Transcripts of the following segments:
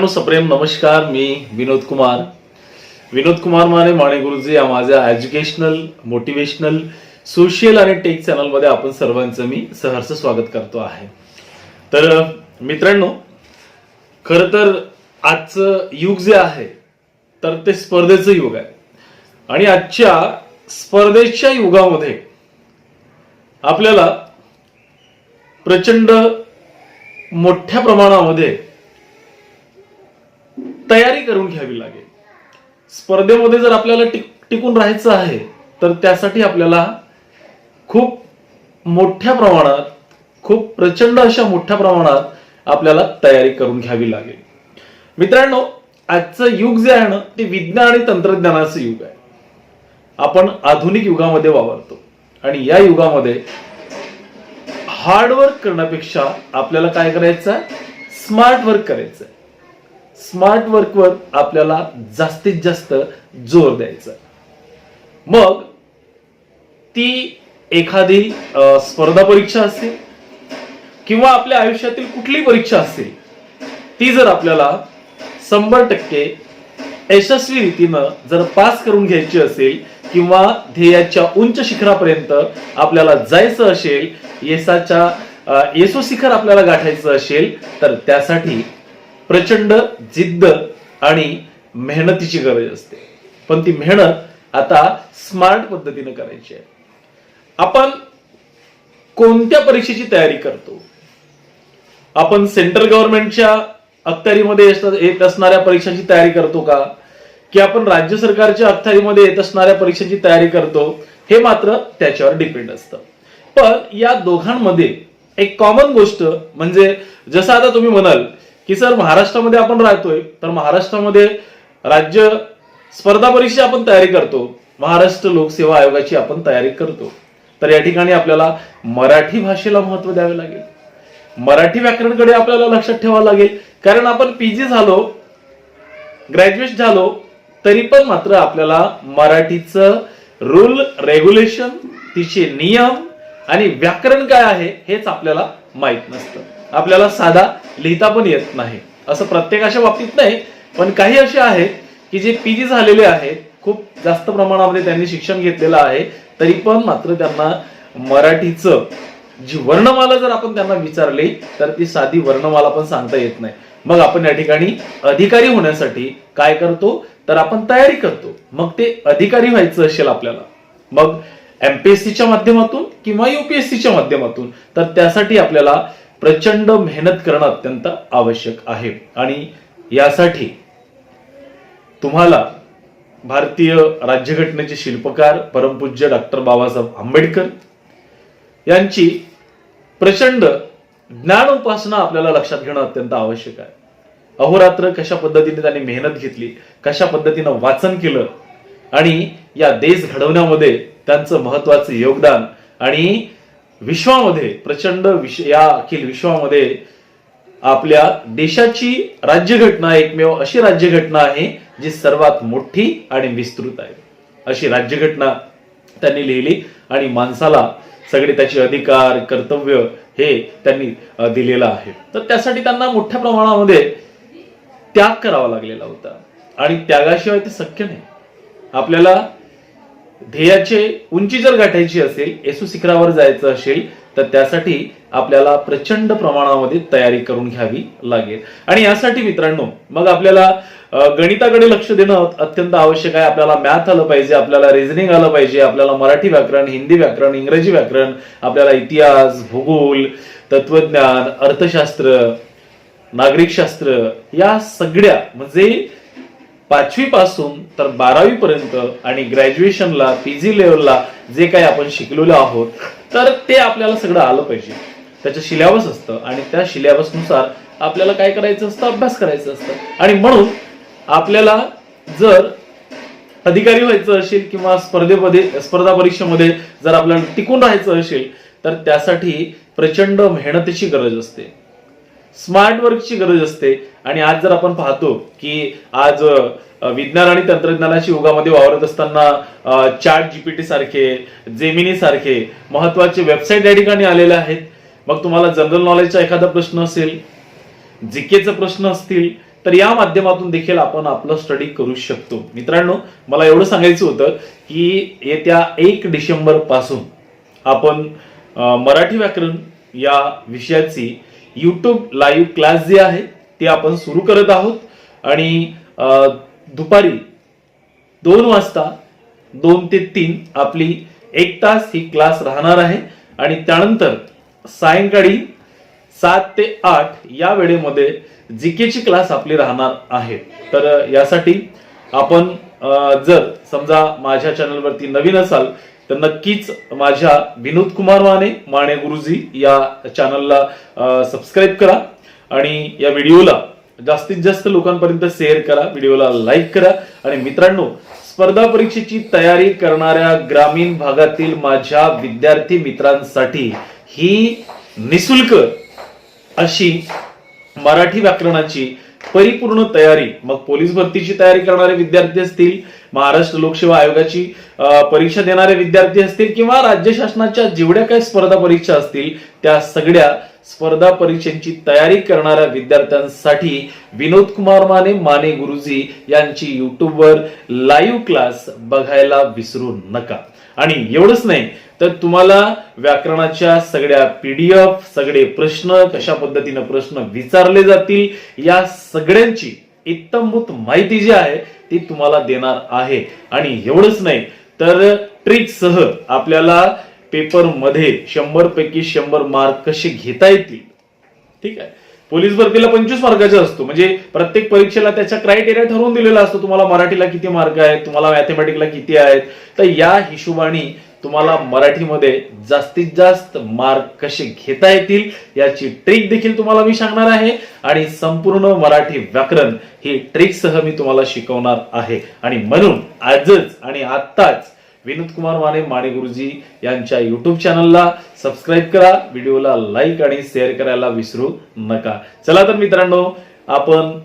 मित्रांनो सप्रेम नमस्कार. मी विनोद कुमार. विनोद कुमार माने माने गुरुजी या माझ्या एज्युकेशनल मोटिवेशनल सोशियल आणि टेक चॅनलमध्ये आपण सर्वांचं मी सहर्ष स्वागत करतो आहे. तर मित्रांनो खरं तर आजचं युग जे आहे तर ते स्पर्धेचं युग आहे. आणि आजच्या स्पर्धेच्या युगामध्ये आपल्याला प्रचंड मोठ्या प्रमाणामध्ये तयारी करून घ्यावी लागेल. स्पर्धेमध्ये जर आपल्याला टिक टिकून राहायचं आहे तर त्यासाठी आपल्याला खूप मोठ्या प्रमाणात खूप प्रचंड अशा मोठ्या प्रमाणात आपल्याला तयारी करून घ्यावी लागेल. मित्रांनो आजचं युग जे आहे ना ते विज्ञान आणि तंत्रज्ञानाचं युग आहे. आपण आधुनिक युगामध्ये वावरतो. आणि या युगामध्ये हार्ड वर्क करण्यापेक्षा आपल्याला काय करायचं आहे स्मार्ट वर्क करायचं आहे स्मार्ट वर्कवर आपल्याला जास्तीत जास्त जोर द्यायचा. मग ती एखादी स्पर्धा परीक्षा असेल किंवा आपल्या आयुष्यातील कुठली परीक्षा असेल ती जर आपल्याला शंभर टक्के यशस्वी रीतीनं जर पास करून घ्यायची असेल किंवा ध्येयाच्या उंच शिखरापर्यंत आपल्याला जायचं असेल येसाच्या येसो शिखर आपल्याला गाठायचं असेल तर त्यासाठी प्रचंड जिद्द आणि मेहनतीची गरज असते. पण ती मेहनत आता स्मार्ट पद्धतीने करायची आहे. आपण कोणत्या परीक्षेची तयारी करतो? आपण सेंट्रल गव्हर्नमेंटच्या अखत्यारीमध्ये येत- असणाऱ्या परीक्षांची तयारी करतो का? की आपण राज्य सरकारच्या अखत्यारीमध्ये येत असणाऱ्या परीक्षांची तयारी करतो? हे मात्र त्याच्यावर डिपेंड असतं. पण या दोघांमध्ये एक कॉमन गोष्ट म्हणजे जसं आता तुम्ही म्हणाल की सर महाराष्ट्रामध्ये आपण राहतोय तर महाराष्ट्रामध्ये राज्य स्पर्धा परीक्षा आपण तयारी करतो महाराष्ट्र लोकसेवा आयोगाची आपण तयारी करतो. तर या ठिकाणी आपल्याला मराठी भाषेला महत्त्व द्यावे लागेल. मराठी व्याकरणकडे आपल्याला लक्षात ठेवावं लागेल. कारण आपण पीजी झालो ग्रॅज्युएट झालो तरी पण मात्र आपल्याला मराठीचं रूल रेग्युलेशन तिचे नियम आणि व्याकरण काय आहे हेच आपल्याला माहीत नसतं. आपल्याला साधा लिहिता पण येत नाही. असं प्रत्येकाच्या बाबतीत नाही पण काही असे आहेत की जे पीजी झालेले आहेत खूप जास्त प्रमाणामध्ये त्यांनी शिक्षण घेतलेलं आहे तरी पण मात्र त्यांना मराठीचं जी वर्णमाला जर आपण त्यांना विचारली तर ती साधी वर्णमाला पण सांगता येत नाही. मग आपण या ठिकाणी अधिकारी होण्यासाठी काय करतो? तर आपण तयारी करतो. मग ते अधिकारी व्हायचं असेल आपल्याला. मग एमपीएससीच्या माध्यमातून किंवा युपीएससीच्या माध्यमातून तर त्यासाठी आपल्याला प्रचंड मेहनत करणं अत्यंत आवश्यक आहे. आणि यासाठी तुम्हाला भारतीय राज्यघटनेचे शिल्पकार परमपूज्य डॉक्टर बाबासाहेब आंबेडकर यांची प्रचंड ज्ञान उपासना आपल्याला लक्षात घेणं अत्यंत आवश्यक आहे. अहोरात्र कशा पद्धतीने त्यांनी मेहनत घेतली कशा पद्धतीनं वाचन केलं आणि या देश घडवण्यामध्ये त्यांचं महत्वाचं योगदान आणि विश्वामध्ये प्रचंड विश्व या अखिल विश्वामध्ये आपल्या देशाची राज्यघटना एकमेव अशी राज्यघटना आहे जी सर्वात मोठी आणि विस्तृत आहे. अशी राज्यघटना त्यांनी लिहिली आणि माणसाला सगळे त्याचे अधिकार कर्तव्य हे त्यांनी दिलेलं आहे. तर त्यासाठी त्यांना मोठ्या प्रमाणामध्ये त्याग करावा लागलेला होता. आणि त्यागाशिवाय ते शक्य नाही. आपल्याला ध्येयाचे उंची जर गाठायची असेल येसू शिखरावर जायचं असेल तर त्यासाठी आपल्याला प्रचंड प्रमाणामध्ये तयारी करून घ्यावी लागेल. आणि यासाठी मित्रांनो मग आपल्याला गणिताकडे लक्ष देणं अत्यंत आवश्यक आहे. आपल्याला मॅथ आलं पाहिजे आपल्याला रिझनिंग आलं पाहिजे आपल्याला मराठी व्याकरण हिंदी व्याकरण इंग्रजी व्याकरण आपल्याला इतिहास भूगोल तत्वज्ञान अर्थशास्त्र नागरिकशास्त्र या सगळ्या म्हणजे पाचवी पासून तर बारावी पर्यंत आणि ग्रॅज्युएशनला पीजी लेवलला जे काही आपण शिकलेलो आहोत तर ते आपल्याला सगळं आलं पाहिजे. त्याचं सिलेबस असतं आणि त्या सिलेबसनुसार आपल्याला काय करायचं असतं? अभ्यास करायचं असतं. आणि म्हणून आपल्याला जर अधिकारी व्हायचं असेल किंवा स्पर्धेमध्ये स्पर्धा परीक्षेमध्ये जर आपल्याला टिकून राहायचं असेल तर त्यासाठी प्रचंड मेहनतीची गरज असते. स्मार्ट वर्कची गरज असते. आणि आज जर आपण पाहतो की आज विज्ञान आणि तंत्रज्ञानाच्या युगामध्ये वावरत असताना चार्ट जीपीटी सारखे जेमिनी सारखे महत्त्वाचे वेबसाईट या ठिकाणी आलेले आहेत. मग तुम्हाला जनरल नॉलेजचा एखादा प्रश्न असेल जिकेचा प्रश्न असतील तर या माध्यमातून देखील आपण आपलं स्टडी करू शकतो. मित्रांनो मला एवढं सांगायचं होतं की येत्या एक डिसेंबरपासून आपण मराठी व्याकरण या विषयाची यूट्यूब लाईव्ह क्लास जे आहे ती आपण सुरू करत आहोत. आणि दुपारी दोन वाजता दोन ते तीन आपली एक तास ही क्लास राहणार आहे. आणि त्यानंतर सायंकाळी सात ते आठ या वेळेमध्ये जीकेची क्लास आपली राहणार आहे. तर यासाठी आपण जर समजा माझ्या चॅनलवरती नवीन असाल तर नक्कीच माझ्या विनोद कुमार माने माने गुरुजी या चॅनलला सबस्क्राईब करा आणि या व्हिडिओला जास्तीत जास्त लोकांपर्यंत शेअर करा व्हिडिओला लाईक करा आणि मित्रांनो स्पर्धा परीक्षेची तयारी करणाऱ्या ग्रामीण भागातील माझ्या विद्यार्थी मित्रांसाठी ही निशुल्क अशी मराठी व्याकरणाची परिपूर्ण तयारी मग पोलीस भरतीची तयारी करणारे विद्यार्थी असतील महाराष्ट्र लोकसेवा आयोगाची परीक्षा देणारे विद्यार्थी असतील किंवा राज्य शासनाच्या जेवढ्या काही स्पर्धा परीक्षा असतील त्या सगळ्या स्पर्धा परीक्षांची तयारी करणाऱ्या विद्यार्थ्यांसाठी विनोद कुमार माने माने गुरुजी यांची युट्यूबवर लाईव्ह क्लास बघायला विसरू नका. आणि एवढंच नाही तर तुम्हाला व्याकरणाच्या सगळ्या पीडीएफ सगळे प्रश्न कशा पद्धतीनं प्रश्न विचारले जातील या सगळ्यांची इत्तमभूत माहिती जी आहे ती तुम्हाला देणार आहे. आणि एवढंच नाही तर ट्रिक सह आपल्याला पेपरमध्ये शंभर पैकी शंभर मार्क कसे घेता येतील? ठीक आहे. पोलीस भरतीला पंचवीस मार्काचा असतो. म्हणजे प्रत्येक परीक्षेला त्याचा क्रायटेरिया ठरवून दिलेला असतो. तुम्हाला मराठीला किती मार्क आहेत तुम्हाला मॅथमॅटिकला किती आहेत. तर या हिशोबाने तुम्हाला मराठीमध्ये जास्तीत जास्त मार्क कसे घेता येतील याची ट्रिक देखील तुम्हाला मी सांगणार आहे. आणि संपूर्ण मराठी व्याकरण ही ट्रिकसह मी तुम्हाला शिकवणार आहे. आणि म्हणून आजच आणि आत्ताच विनोद कुमार माने माने गुरुजी यांच्या युट्यूब चॅनलला सबस्क्राईब करा. व्हिडिओला लाईक आणि शेअर करायला विसरू नका. चला तर मित्रांनो आपण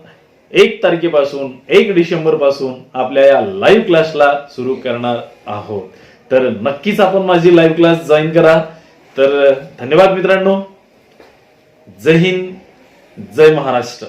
एक तारखेपासून एक डिसेंबरपासून आपल्या या लाईव्ह क्लासला सुरू करणार आहोत. तर नक्कीच आपण माझी लाईव्ह क्लास जॉईन करा. तर धन्यवाद मित्रांनो. जय हिंद जय महाराष्ट्र.